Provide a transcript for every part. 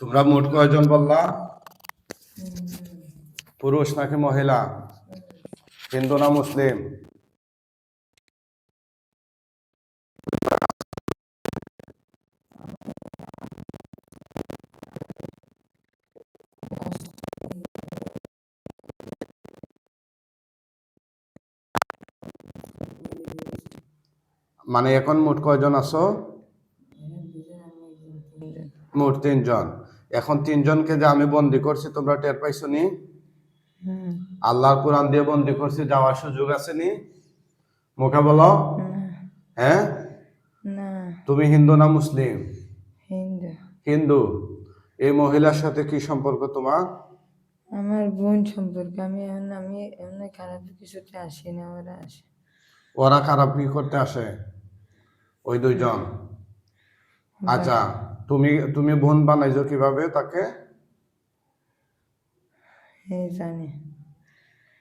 তোমরা মোট কয়জন বললা? পুরুষ নাকি মহিলা? হিন্দু না মুসলিম? মানে এখন মোট কয়জন আছো? মোট তিনজন। এখন তিনজনকে যে আমি বন্দি করছি তোমরা টের পাইছো নি? আল্লাহর কোরআন দিয়ে বন্দি করছি যাওয়ার সুযোগ আছে নি? মুখে বলো। হ্যাঁ? তুমি হিন্দু না মুসলিম? হিন্দু। হিন্দু। এই মহিলার সাথে কি সম্পর্ক তোমার? আমার বোন সম্পর্কে। আমি আমি এমনি খারাপ কিছুতে আসি না ওরা আসে। ওরা খারাপ কি করতে আসে? ওই দুইজন। আচ্ছা তুমি তুমি বোন বানাইছো কীভাবে তাকে? জানি।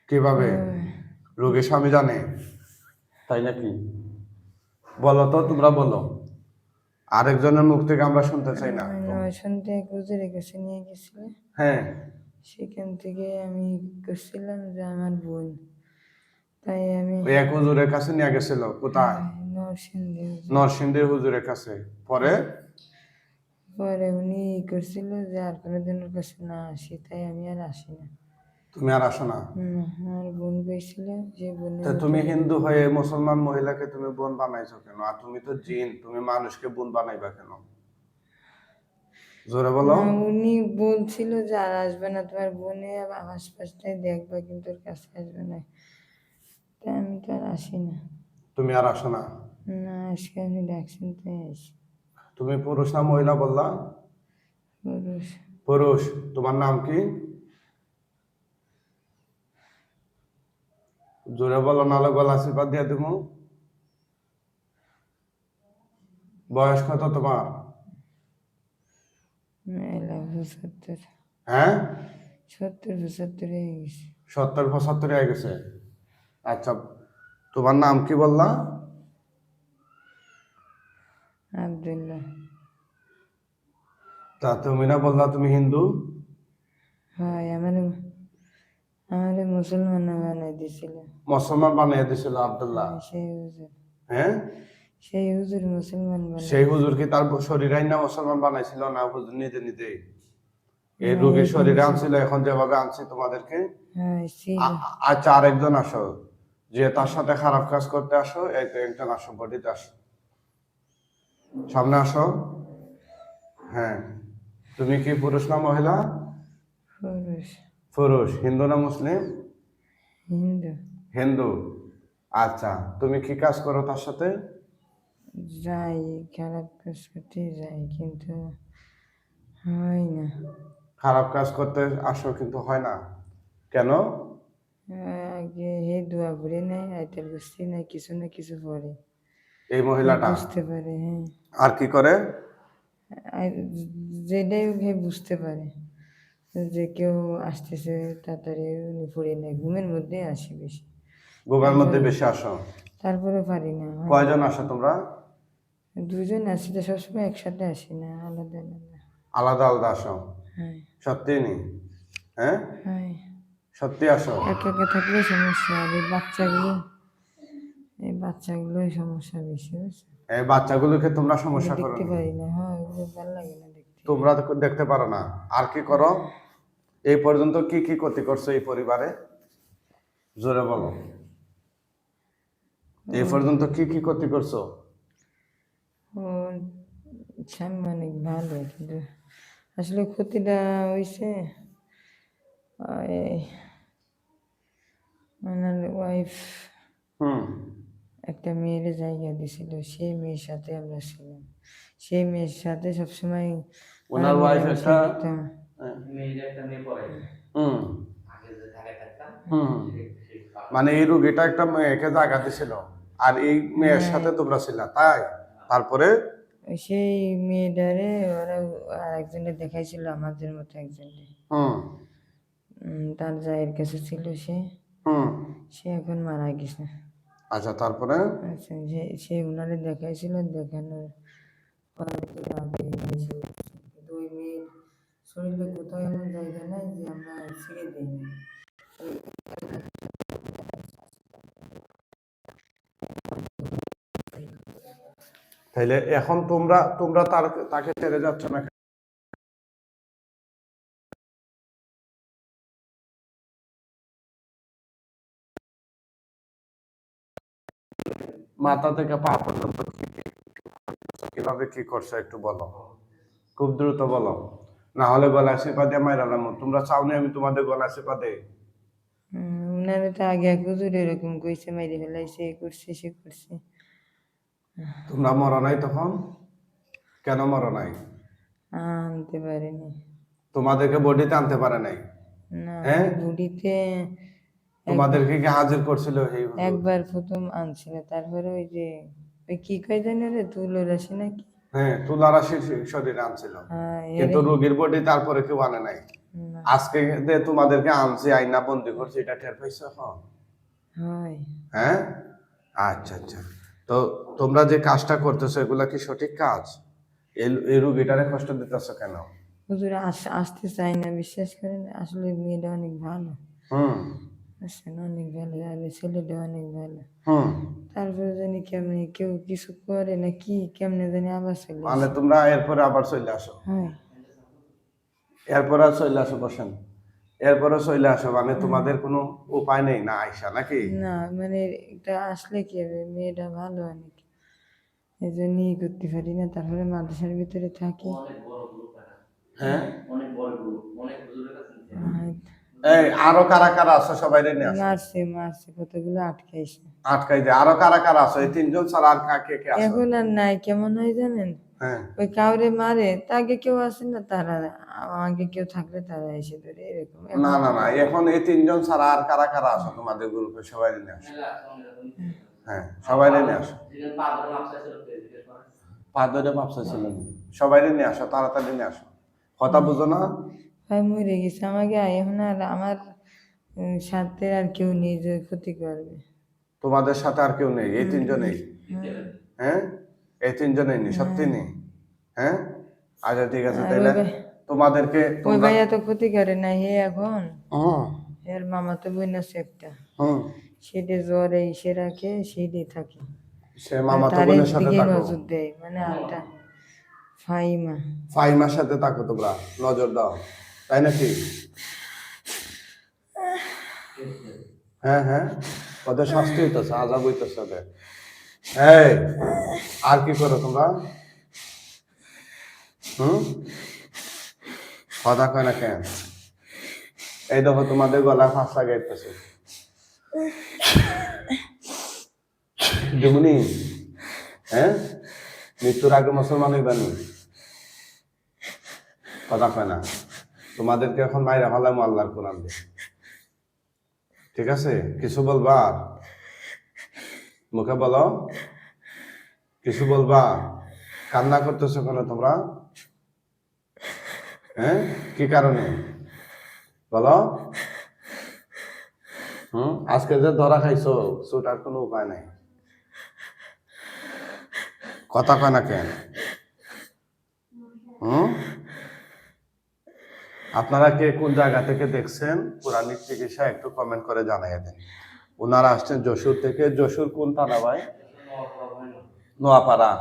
কীভাবে? রোগীর স্বামী জানে? তাই নাকি? বলো তো তোমরা বলো। আরেকজনের মুখ থেকে আমরা শুনতে চাই না। শুনতে কাছে নিয়ে গেছিল? হ্যাঁ। সেখান থেকে আমি করছিলাম যে আমার বোন। তাই আমি ওই এক হুজুরের কাছে নিয়ে গেছিল কোথায়? নরসিংদী নরসিংদীর হুজুরের কাছে। পরে? পরে উনি ই করছিল যে আর কোনোদিন ওর কাছে না আসি তাই আমি আর আসি না। তুমি আর আসো না? আমার বোন কইছিল যে বোনের তা তুমি হিন্দু হয়ে মুসলমান মহিলাকে তুমি বোন বানাইছো কেন? আর তুমি তো জিন তুমি মানুষকে বোন বানাইবা কেন? জোরে বলো। উনি বলছিল যে আর আসবে না তোমার বোনে আশপাশটাই দেখবা কিন্তু ওর কাছে আসবে না। তাই আমি তো আর আসি না। তুমি আর আসো না? না আজকে আমি ডাকছেন তুমি পুরুষ না মহিলা বললা? পুরুষ। পুরুষ তোমার নাম কি? জোরে বলো নালে গলা চিপা দিয়ে তুমি বয়স কত তোমার? মেলা হ্যাঁ? সত্তর পঁচাত্তর হয়ে গেছে। সত্তর পঁচাত্তর হয়ে গেছে। আচ্ছা তোমার নাম কি বললা? আবদুল্লাহ তা তুমি না বললা তুমি হিন্দু? হয় আমার আমারে মুসলমান বানাই দিছিল মুসলমান বানিয়ে দিছিল আব্দুল্লাহ? সেই হুজুর। হ্যাঁ? সেই হুজুর মুসলমান সেই হুজুর কি তার শরীরাই না মুসলমান বানাইছিল না হুজুর নিজে নিজে? এই রোগীর শরীরে আনছিল এখন যেভাবে আনছি তোমাদেরকে? হ্যাঁ আচ্ছা আরেকজন আসো। যে তার সাথে খারাপ কাজ করতে আসো একজন আসো বডিতে আসো। সামনে আসো। হ্যাঁ। তুমি কি পুরুষ না মহিলা? পুরুষ। পুরুষ। হিন্দু না মুসলিম? হিন্দু। হিন্দু। আচ্ছা তুমি কি কাজ করো তার সাথে? যাই খারাপ কাজ করতে যাই কিন্তু হয় না। খারাপ কাজ করতে আসো কিন্তু হয় না। কেন? আগে হে দোয়া করে নেয় আইতেল নাই কিছু না কিছু পরে এই মহিলাটা। বুঝতে পারে হ্যাঁ। আর কি করে? যেটাই হে বুঝতে পারে। যে কেউ আসতেছে তাড়াতাড়ি উনি পড়ে নেয় ঘুমের মধ্যে আসি বেশি। গোবের মধ্যে বেশি আসো। তারপরে পারি না। কয়জন আসো তোমরা? দুজন আসি তো সবসময় একসাথে আসি না আলাদা আলাদা। আলাদা আলাদা আসো। হ্যাঁ। সত্যি নি? হ্যাঁ? হ্যাঁ। সত্যি আসো। একা একা থাকলে সমস্যা আর বাচ্চাগুলো এই বাচ্চাগুলোই সমস্যা বেশি বুঝছ? এই বাচ্চাগুলোকে তোমরা সমস্যা করো দেখতে। পারি না হ্যাঁ ওগুলো ভালো লাগে না দেখতে। তোমরা তো দেখতে পারো না। আর কি করো? এই পর্যন্ত কি কি ক্ষতি করছ এই পরিবারে? জোরে বলো। এই পর্যন্ত কি কি ক্ষতি করছ? অনেক ভালো কিন্তু আসলে ক্ষতিটা হয়েছে ওনার ওয়াইফ হুম। একটা মেয়ের জায়গা দিছিল সেই মেয়ের সাথে আমরা ছিলাম। সেই মেয়ের সাথে সবসময় ওনার ওয়াইফ একটা থাকতাম। হুম। হুম মানে এই রোগীটা একটা মেয়েকে জায়গা দিছিল। আর এই মেয়ের সাথে তোমরা ছিল তাই? তারপরে? সেই মেয়েটারে ওরা আরেকজনে দেখাইছিল আমাদের মতো একজনে হুম। তার জায়ের কাছে ছিল সে। হুম। সে এখন মারা গেছে। আচ্ছা তারপরে? আচ্ছা সে উনারে দেখাইছিল দেখানোর মেয়ের শরীরে কোথাও এমন জায়গা নাই যে আমরা ছেড়ে দিই তাইলে এখন তোমরা তোমরা তার তাকে ছেড়ে যাচ্ছ না? মাথা থেকে পা পর্যন্ত কীভাবে কি করছ একটু বলো। খুব দ্রুত বলো। না হলে গলায় চেপা দিয়ে মাইরালাম তোমরা চাওনি আমি তোমাদের গলায় চেপা দেই উনারে তো আগে এক হুজুর এরকম কইছে মাইরে ফেলাইছে এ করছে সে করছে। তোমরা মরো নাই তখন? কেন মরো নাই? আনতে পারেনি। তোমাদেরকে বডিতে আনতে পারে নাই? না হ্যাঁ? বুড়িতে তোমাদেরকে কি হাজির করছিল? এই? একবার প্রথম আনছিল তারপরে ওই যে ওই কি কয় জানি রে তুলো রাশি নাকি? হ্যাঁ তুলারা শরীর- শরীরে আনছিল। হ্যাঁ কিন্তু রোগীর বডি তারপরে কেউ আনে নাই। আজকে যে তোমাদেরকে আনছি আইনা বন্দি করছি এটা টের পাইছো এখন? হ্যাঁ। আচ্ছা আচ্ছা। তো তোমরা যে কাজটা করতেছো এগুলা কি সঠিক কাজ? এই এই রুগীটারে কষ্ট দিতেছো কেন? হুজুর আসতে চাই না বিশ্বাস করেন আসলে মেয়েটা অনেক ভালো। হুম। অনেক ভালো আর ছেলেটা অনেক ভালো। হুম। তারপরে জানি কেমনি কেউ কিছু করে না কি কেমনে জানি আবার চলে মানে আসে। তোমরা এরপরে আবার চলে আসো? হয়। এরপরে আর চলে আসো বসেন। এরপরে চলে আসো মানে তোমাদের কোনো উপায় নেই না আইসা নাকি? না মানে এটা আসলে কি হবে মেয়েটা ভালো অনেক। এই জন্য ই করতে পারি না তারপরে মাদ্রাসার ভিতরে থাকি। হ্যাঁ? অনেক এই আরও কারা কারা আছো সবাই নিয়ে আসো। মারছে মারছে কতগুলো আটকাইছে। আটকাই দে আরও কারা কারা আছো? এই তিনজন ছাড়া আর কা- আছো? এখন আর নাই কেমন হয় জানেন? হ্যাঁ। ওই কাউরে মারে তাকে কেউ আসে না তারা আগে কেউ থাকলে তারা এসে ধরে এরকম। না না না এখন এই তিনজন ছাড়া আর কারা কারা আছো তোমাদের গ্রুপে? সবাই নিয়ে আসো। হ্যাঁ সবাই নিয়ে আসো। পা ধরে মাপসা ছিল। সবাই নিয়ে আসো তাড়াতাড়ি নিয়ে আসো। কথা বুঝো না? ভাই মরে গেছে আমাকে এখন আর আমার সাথে আর কেউ নেই যে ক্ষতি করবে। তোমাদের সাথে আর কেউ নেই এই তিনজনেই? হ্যাঁ? এই তিনজনেই নেই সত্যি নেই? হ্যাঁ? আচ্ছা ঠিক আছে তাহলে তোমাদেরকে ওই তোমরা ভাইয়া তো ক্ষতি করে না হে এখন। এর মামা তো বোন আছে একটা। হুম সেটা জ্বরে এসে রাখে সেইটাই থাকে। সে মামা তো বোনের সাথে থাকো। নজর দেয় মানে আলটা ফাইমা। ফাইমার সাথে থাকো তোমরা নজর দাও। তাই নাকি? হ্যাঁ হ্যাঁ। ওদের শাস্তি হইতেছে, আজাব হইতেছে ওদের। আর কি করো তোমরা? হুম? কথা কয় না কেন? এই দেখো, তোমাদের গলায় ফাঁস লাগাইতেছে। যেমনি হ্যাঁ? মৃত্যুর আগে মুসলমান হইবানি কথা কয় না। তোমাদেরকে এখন মাইরা ভালো আল্লাহর কোরআন দিয়ে। ঠিক আছে? কিছু বলবা? মুখে বলো। কিছু বলবা? কান্না করতেছো কেন তোমরা? হ্যাঁ? কি কারণে? বলো। হুম? আজকে যে ধরা খাইছো ছুটার কোনো উপায় নাই। কথা কয় না কেন? হুম? আপনারা কে কোন জায়গা থেকে দেখছেন পুরানিক চিকিৎসা একটু কমেন্ট করে জানিয়ে দেন। ওনারা আসছেন যশোর থেকে। যশোর কোন থানা ভাই? নোয়াপাড়া।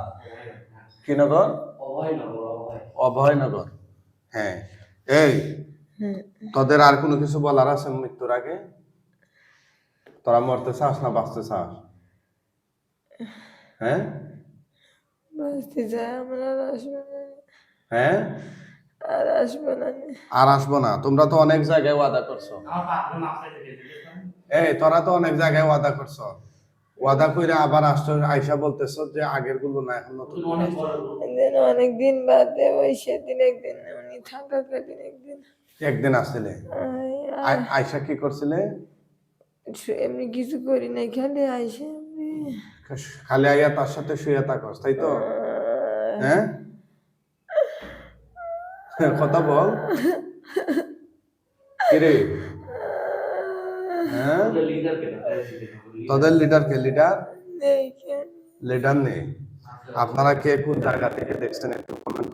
কি নগর? অভয় নগর, অভয়। অভয়নগর। হ্যাঁ। এই তোদের আর কোনো কিছু বলার আছে মৃত্যুর আগে? তোরা মরতে চাস না বাঁচতে চাস? হ্যাঁ? বাঁচতে চাই আমরা হ্যাঁ? আর আসব না আর আসব না তোমরা তো অনেক জায়গায় ওয়াদা করছ। করে? এই তোরা তো অনেক জায়গায় ওয়াদা করছ। ওয়াদা কইরা আবার আসছো আইসা বলতেছো যে আগেরগুলো না এখন নতুন অনেক। একদিন দিন বাদে ওই সেদিন একদিন উনি থাকাকালীন একদিন একদিন। আসছিলে? আইসা কি করছিলে? এমনি কিছু করি নাই খালি আইসে খালি আইয়া তার সাথে শুয়ে থাকস তাই তো? হ্যাঁ? কথা বল। কিরে? হ্যাঁ? তাদের লিডার কে? লিডার লিডার নেই। আপনারা কে কোন জায়গা থেকে দেখছেন একটু কমেন্ট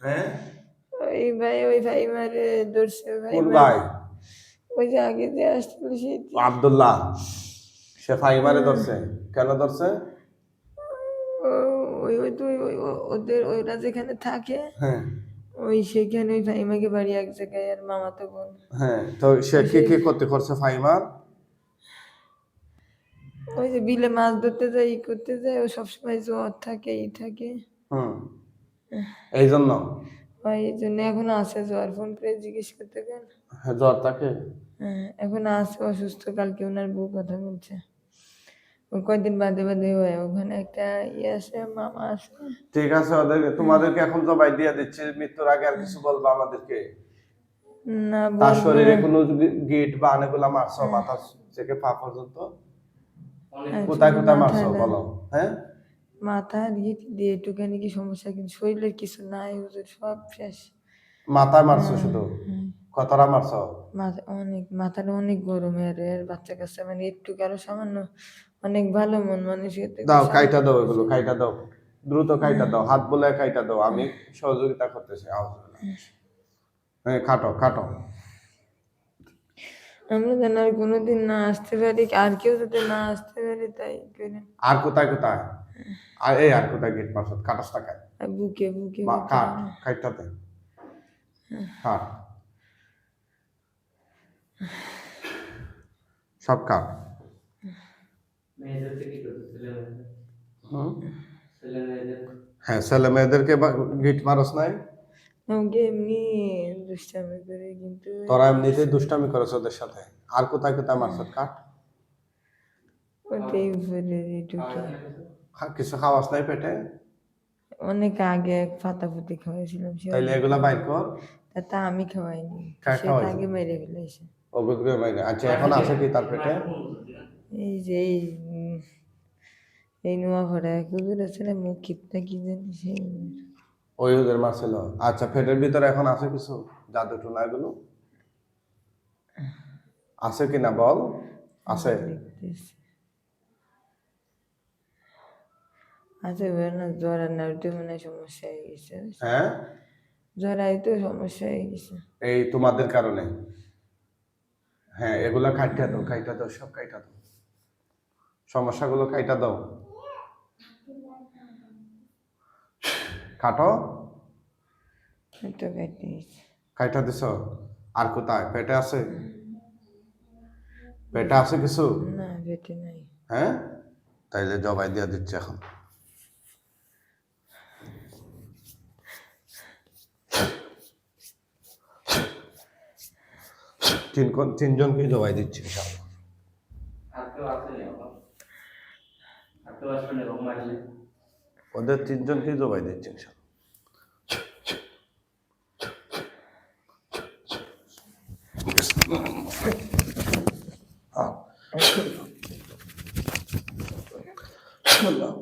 হ্যাঁ? ওই ভাই ওই ভাই মারে ধরছে ভাই ভাই? ওই যে আগে যে আসছিল সেই আব্দুল্লাহ। সে ফাইমারে ধরছে। কেন ধরছে? ওই ওই তো ওই- ওই- ও- ওদের ওরা যেখানে থাকে হ্যাঁ। ওই সেখানে ওই ভাইমাকে বাড়ি এক জায়গায় আর মামা তো বোন। হ্যাঁ তো সে কি কি করতে করছে ফাইমার? ওই যে বিলে মাছ ধরতে যায় ই করতে যায় ও সবসময় জোয়ার থাকে ই থাকে। হুম। এই জন্য ওই জন্য এখন আছে জ্বর। ফোন করে জিজ্ঞেস করতে কেন? হ্যাঁ, জ্বর হ্যাঁ এখন আছে অসুস্থ। কালকে ওনার বউ কথা বলছে। কয়দিন বাদে বাদে হয় ওখানে একটা ইয়ে আছে মামা আছে। ঠিক আছে ওদের তোমাদেরকে এখন জবাই দিয়ে দিচ্ছি মৃত্যুর আগে আর কিছু বলব আমাদেরকে? না তার শরীরে কোনো গিট বা আনেগুলা মারছো মাথা থেকে পা পর্যন্ত? হ্যাঁ, কোথায় কোথায় মারছো বলো হ্যাঁ? মাথা দিয়ে দিয়ে একটুখানি কি সমস্যা? কিন্তু শরীরের কিছু নাই হুজুর সব শেষ মাথায় মারছো শুধু? হুম। কতটা মারছো? মাথা অনেক মাথাটা অনেক গরম এর এর বাচ্চা কাচ্চা মানে একটু কারও সামান্য অনেক ভালো মন থেকে দাও কাইটা দাও এগুলো কাইটা দাও। দ্রুত কাইটা দাও হাত বলে কাইটা দাও। আমি সহযোগিতা করতেছি হ্যাঁ। কাটো কাটো আমরা যেন আর কোনোদিন না আসতে পারি আর কেউ যাতে না আসতে পারে তাই করেন আর কোথায় কোথায় আর এই আর কোথায় গেট মারছো কাটাস টাকায় আর বুকে বুকে বা বুকে। কাট কাইটাতে কাট সব কাট মেয়েদের থেকে কি করছে ছেলে মেয়েদের হুম ছেলে মেয়েদের হ্যাঁ ছেলে মেয়েদেরকে গিট মারস নাই আমাকে এমনি দুষ্টামি করে কিন্তু তোরা এমনিতে দুষ্টামি করেছ ওদের সাথে? আর কোথায় কোথায় মারছ? কাট ওটাই উপরে ঢুকে। কিছু খাওয়াস নাই পেটে? অনেক আগে এক ফাতা ফুটি খাওয়াইছিলাম তাইলে এগুলা বাইর কর। তা আমি খাওয়াইনি। সে আগে মেরে ফেলেছে ওগুলো বাইরে আচ্ছা এখন আছে কি তার পেটে? এই যে এই এই নোয়া ভরা কুকুর আছে না কি জানি সেই ওই ওদের আচ্ছা পেটের ভিতরে এখন আছে কিছু? জাদু টুনা এগুলো? আছে কি না? বল। আছে। দেখতেছি। আচ্ছা জ্বর আর মনে সমস্যা হয়ে গেছে হ্যাঁ? জ্বর আইতে সমস্যা হয়ে গেছে। এই তোমাদের কারণে। হ্যাঁ এগুলা কাইটা দাও কাইটা দাও সব কাইটা দাও। সমস্যাগুলো কাইটা দাও। কাটো কাইটা দিছ? আর কোথায়? পেটে আছে? পেটে আছে কিছু? না পেটে নাই। হ্যাঁ তাইলে জবাই দিয়ে দিচ্ছে এখন। তিন তিনজনকে জবাই দিচ্ছে ইনশাআল্লাহ। ওদের তিনজনকেই জবাই দিচ্ছে ইনশাআল্লাহ। আহ। আল্লাহ।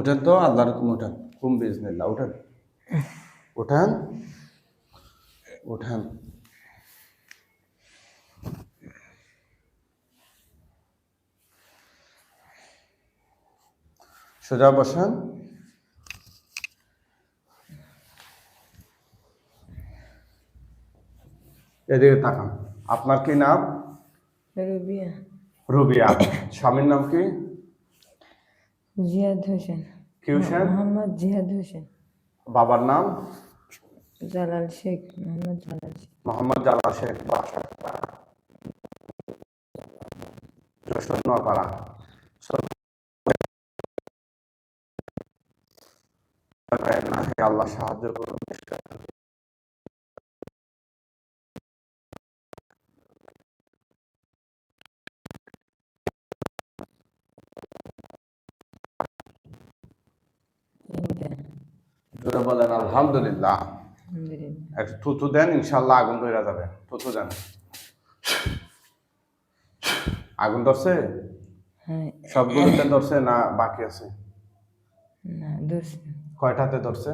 উঠেন তো আল্লাহর হুকুম উঠেন হুম বিজনিল্লাহ উঠেন উঠেন উঠেন সোজা বসেন। এদিকে তাকান। আপনার কি নাম? রুবিয়া। রুবিয়া। স্বামীর নাম কি? জিয়াদ হোসেন। কি হোসেন মোহাম্মদ জিয়াদ হোসেন। বাবার নাম? জালাল শেখ মোহাম্মদ জালাল শেখ। মোহাম্মদ জালাল শেখ বাসা আল্লাহ সাহায্য করুন। আলহামদুলিল্লাহ। একটু থুতু দেন ইনশাল্লাহ আগুন ধরে যাবে। থুতু দেন। আগুন ধরছে? হ্যাঁ। সবগুলোতে ধরছে না বাকি আছে? না ধরছে। কয়টাতে ধরছে।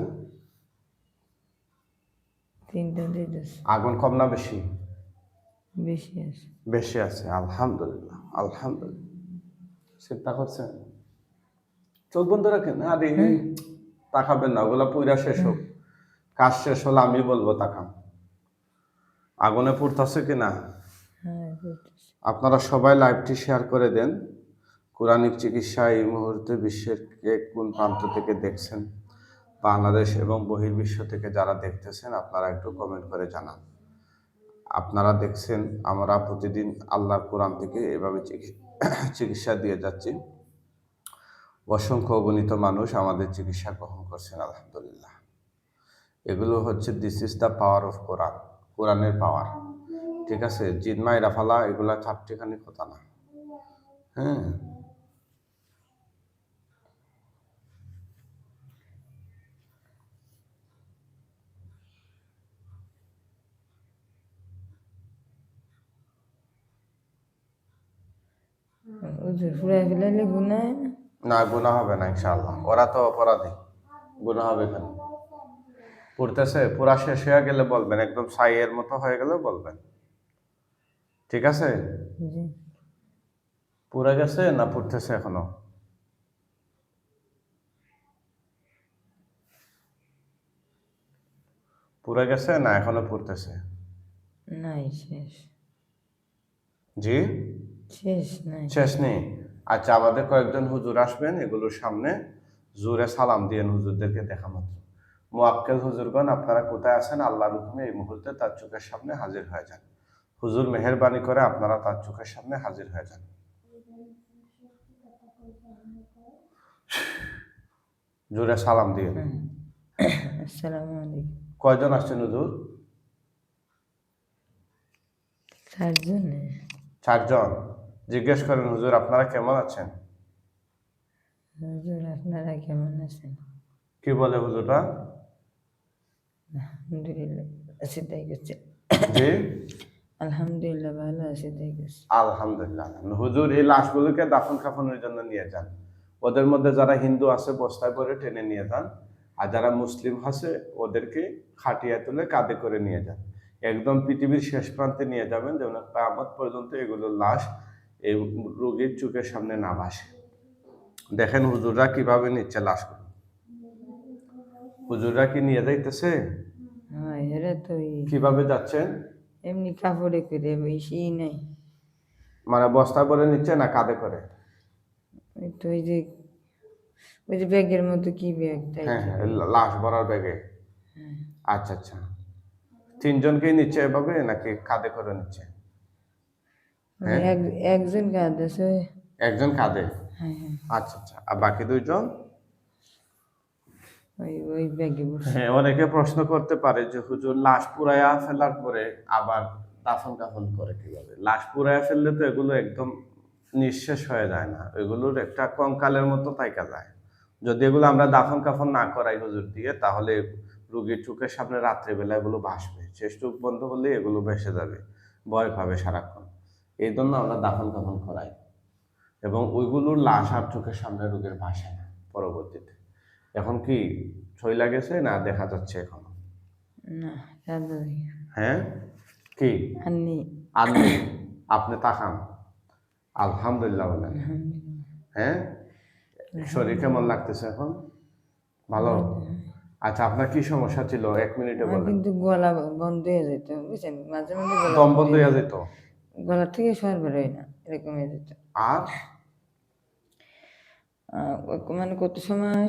আগুন কম না বেশি? বেশি আছে। বেশি আছে আলহামদুলিল্লাহ আলহামদুলিল্লাহ। চিন্তা করছেন? চোখ বন্ধ রাখেন আরে তাকাবেন না ওগুলা পুরা শেষ হোক। কাজ শেষ হলে আমি বলব তাকান। আগুনে পড়তেছে কিনা হ্যাঁ ধরতেছে আপনারা সবাই লাইভটি শেয়ার করে দেন। কোরআনিক চিকিৎসা এই মুহূর্তে বিশ্বের কে কোন প্রান্ত থেকে দেখছেন? বাংলাদেশ এবং বহির্বিশ্ব থেকে যারা দেখতেছেন আপনারা একটু কমেন্ট করে জানান। আপনারা দেখছেন আমরা প্রতিদিন আল্লাহর কোরআন থেকে এভাবে চিকি- চিকিৎসা দিয়ে যাচ্ছি। অসংখ্য অগণিত মানুষ আমাদের চিকিৎসা গ্রহণ করছেন আলহামদুলিল্লাহ। এগুলো হচ্ছে this is the power of Quran কোরআনের পাওয়ার ঠিক আছে? জিনমাই রাফালা এগুলা চারটিখানি কথা না। হ্যাঁ? না না গুণা হবে না ইনশাআল্লাহ। ওরা তো অপরাধী। গুণা হবে কেন? পড়তেছে পুরা শেষ হয়ে গেলে বলবেন একদম সাইয়ের মতো হয়ে গেলে বলবেন। ঠিক আছে? পুরা গেছে না পড়তেছে এখনও? পুরা গেছে না এখনও পড়তেছে? নাই শেষ। জি? শেষ নাই। শেষ নেই? আচ্ছা আমাদের কয়েকজন হুজুর আসবেন এগুলোর সামনে জোরে সালাম দিয়ে হুজুরদেরকে দেখা মাত্র মোয়াক্কেল হুজুরগণ আপনারা কোথায় আছেন? আল্লাহর হুকুমে এই মুহূর্তে তার চোখের সামনে হাজির হয়ে যান। হুজুর মেহেরবানি করে আপনারা তার চোখের সামনে হাজির হয়ে যান। জোরে সালাম দিয়ে কয়জন আসছেন হুজুর? চারজনে। চারজন। জিজ্ঞেস করেন হুজুর আপনারা কেমন আছেন? হুজুর আপনারা কেমন আছেন? কি বলে হুজুররা? আলহামদুলিল্লাহ আছে তাই করছে। জি? আলহামদুলিল্লাহ ভালো আছে তাই করছে। আলহামদুলিল্লাহ হুজুর এই লাশগুলোকে দাফন কাফনের জন্য নিয়ে যান। ওদের মধ্যে যারা হিন্দু আছে বস্তায় করে টেনে নিয়ে যান। আর যারা মুসলিম আছে ওদেরকে খাটিয়ে তুলে কাঁধে করে নিয়ে যান। একদম পৃথিবীর শেষ প্রান্তে নিয়ে যাবেন যেমন কামত পর্যন্ত এগুলোর লাশ এই রোগীর চোখের সামনে না ভাসে। দেখেন হুজুররা কীভাবে নিচ্ছে লাশগুলো। হুজুররা কি নিয়ে যাইতেছে? হ্যাঁ এরা তো কীভাবে যাচ্ছেন? এমনি কাপড়ে করে বেশি নাই। মানে বস্তা করে নিচ্ছে না কাঁধে করে? ওই তো ওই যে ওই যে ব্যাগের মতো কি ব্যাগ হ্যাঁ হ্যাঁ লাশ ভরার ব্যাগে? আচ্ছা আচ্ছা। তিনজনকেই নিচ্ছে এভাবে নাকি কাঁধে করে নিচ্ছে? মানে এক একজন আছে। একজন কাঁধে? হ্যাঁ হ্যাঁ। আচ্ছা আচ্ছা। আর বাকি দুইজন? হ্যাঁ অনেকে প্রশ্ন করতে পারে যে, হুজুর, লাশ পুরাইয়া ফেলার পরে আবার দাফন কাফন করে কীভাবে? লাশ পুরাইয়া ফেললে তো এগুলো একদম নিঃশেষ হয়ে যায় না। এগুলোর একটা কঙ্কালের মতো তাইকা যায়। যদি এগুলো আমরা দাফন কাফন না করাই হুজুর দিয়ে, তাহলে রুগীর চোখের সামনে রাত্রেবেলা এগুলো ভাসবে। শেষ চোখ বন্ধ হলে এগুলো ভেসে যাবে। ভয় পাবে সারাক্ষণ। এই জন্য আমরা দাফন কাফন করাই। এবং ওইগুলোর লাশ আর চোখের সামনে রোগের ভাসে না, পরবর্তীতে। এখন কি ছইলা গেছে না দেখা যাচ্ছে এখন? না হ্যাঁ? কি? আপনি আপনি তাকান। আলহামদুলিল্লাহ বলেন। হ্যাঁ? শরীর কেমন লাগতেছে এখন? ভালো? আচ্ছা আপনার কি সমস্যা ছিল? এক মিনিটে বলেন। কিন্তু গলা বন্ধ হয়ে যেত বুঝছেন? মাঝে মাঝে গলা দম বন্ধ হয়ে যেত। গলা থেকে সর বেরোয় না এরকম হয়ে যেত। আর? মানে কত সময়?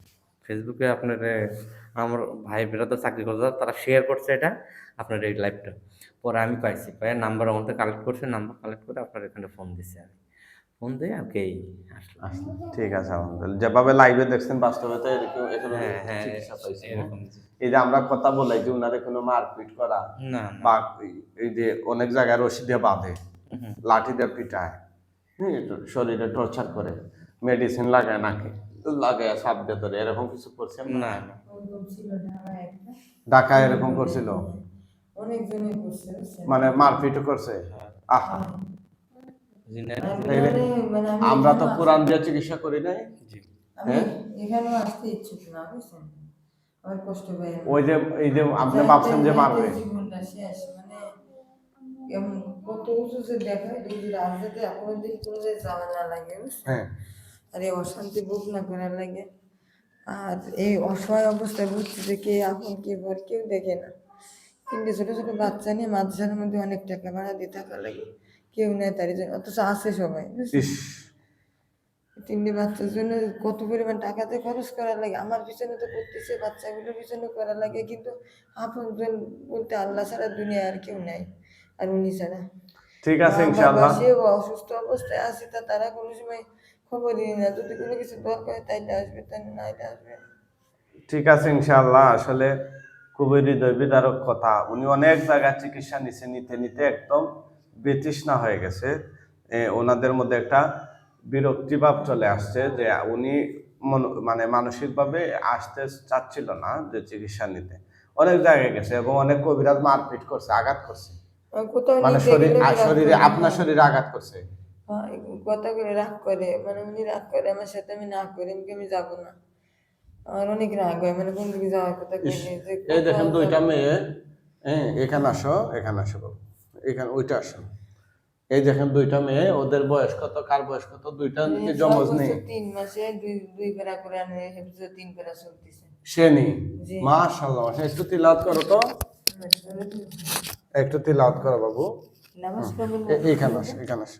ফেসবুকে আপনার আমার ভাই বেরোতে চাকরি করতো তারা শেয়ার করছে এটা আপনার এই লাইভটা পরে আমি পাইছি পাই নাম্বার আমাদের কালেক্ট করছে নাম্বার কালেক্ট করে আপনার এখানে ফোন দিছে আমি। ফোন দিয়ে আর কি আসলাম। ঠিক আছে আলহামদুলিল্লাহ। যেভাবে লাইভে দেখছেন বাস্তবে তো এরকম হ্যাঁ হ্যাঁ এরকম এই যে আমরা কথা বলাই যে ওনারে কোনো মারপিট করা না বা এই যে অনেক জায়গায় রশি দিয়ে বাঁধে লাঠি দিয়ে পিটায় হ্যাঁ, শরীরে টর্চার করে মেডিসিন লাগায় নাকি। ধরে এরকম কিছু করছে না? না ওরকম ছিল ঢাকা এরকম করছিল? মানে মারপিটও করছে? আহা। আমি তাইলে মানে- আমি আমরা তো কোরআন দিয়ে চিকিৎসা করি নাই। হ্যাঁ? এখানেও আসতে ইচ্ছুক না বুঝছেন? কষ্ট পাই ওই যে এই যে আপনি ভাবছেন যে মারবে। জীবনটা শেষ মানে এমন কত উঁচু যে দেখায় যদি কোনো যাওয়া না লাগে হ্যাঁ। আর এই অশান্তি ভোগ না করার লাগে। আর এই অসহায় অবস্থায় বুঝছি যে কে আপন কে পর কেউ দেখে না। কিন্তু ছোট ছোট বাচ্চা নিয়ে মাদ্রাসার মধ্যে অনেক টাকা ভাড়া দিয়ে থাকা লাগে। কেউ নেয় তার জন্য অথচ আছে সবাই তিনটি বাচ্চার জন্য কত পরিমাণ টাকাতে খরচ করা লাগে। আমার পিছনে তো করতেছে বাচ্চাগুলোর পিছনে করা লাগে। কিন্তু আপন জন বলতে আল্লাহ ছাড়া দুনিয়া আর কেউ নাই আর উনি ছাড়া। ঠিক আছে ইনশাআল্লাহ। অসুস্থ অবস্থায় আছে তা তারা কোনো সময় না যদি কোনো কিছু দরকার হয় তাইলে আসবে তাই আসবে। ঠিক আছে ইনশাআল্লাহ। আসলে খুবই হৃদয় বিদারক কথা। উনি অনেক জায়গায় চিকিৎসা নিছে নিতে নিতে একদম বেতৃষ্ণা হয়ে গেছে। ওনাদের মধ্যে একটা বিরক্তিভাব চলে আসছে যে উনি মন- মানে মানসিকভাবে আসতে চাচ্ছিল না যে চিকিৎসা নিতে। অনেক জায়গায় গেছে এবং অনেক কবিরাজ মারপিট করছে আঘাত করছে। মানে শরীর শরীরে আপনার শরীরে আঘাত করছে। কথা করে রাগ করে। মানে উনি রাগ করে আমার সাথে আমি না করি কি আমি যাব না? আমার অনেক রাগ হয় মানে কোন দিকে যাওয়ার কথা এই দেখেন কোথাও দুইটা মেয়ে হ্যাঁ এখানে আসো এখানে আসো বাবু। এখানে ওইটা আসো। এই দেখেন দুইটা মেয়ে ওদের বয়স কত কার বয়স কত? দুইটা জমজ নেই। তিন মাসে দুই দুই পেরা করে আনে হেফজে তিন পেরা চলতেছে। সে নেই। মাশাআল্লাহ। একটু তিলাওয়াত করো তো। একটু তিলাওয়াত করো বাবু। পড়বেন আসো এখানে আসো।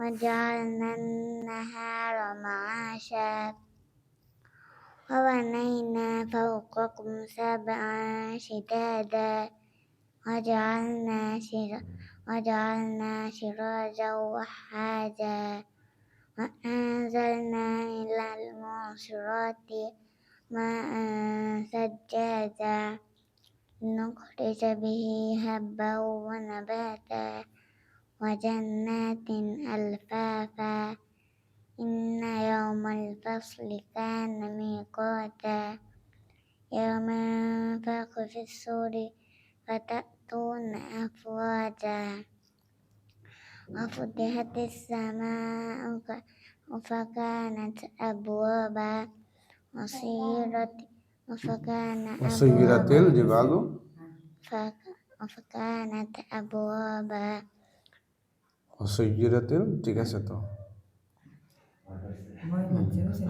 وجعلنا النهار معاشا وبنينا فوقكم سبعا شدادا وجعلنا سر وجعلنا سراجا وحاجا وأنزلنا إلى المعصرات ماء سجاجا نخرج به هبا ونباتا وجنات ألفافا. إن يوم الفصل كان ميقاتا. يوم ينفخ في الصور فتأتون أفواجا. وفتحت السماء فكانت أبوابا. وسيرت وفكان أبوابا. الجبال. فك- فكانت أبوابا. অসৈরাতিন ঠিক আছে তো?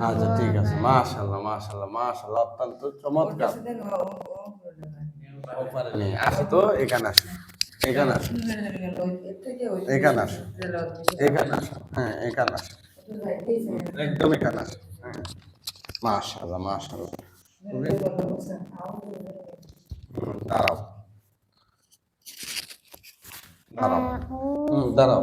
আচ্ছা ঠিক আছে। মাশাল্লাহ মাশাল্লাহ মাশাল্লাহ, অত্যন্ত চমৎকার। ওপারে নেই আসো তো, এখানে আসে। এখানে আসে। এখানে আসে। এখানে আসো। হ্যাঁ এখানে আসো। একদম এখানে আসে। হ্যাঁ। মাশাল্লাহ মাশাল্লাহ। দাঁড়াও। দাঁড়াও। দাঁড়াও।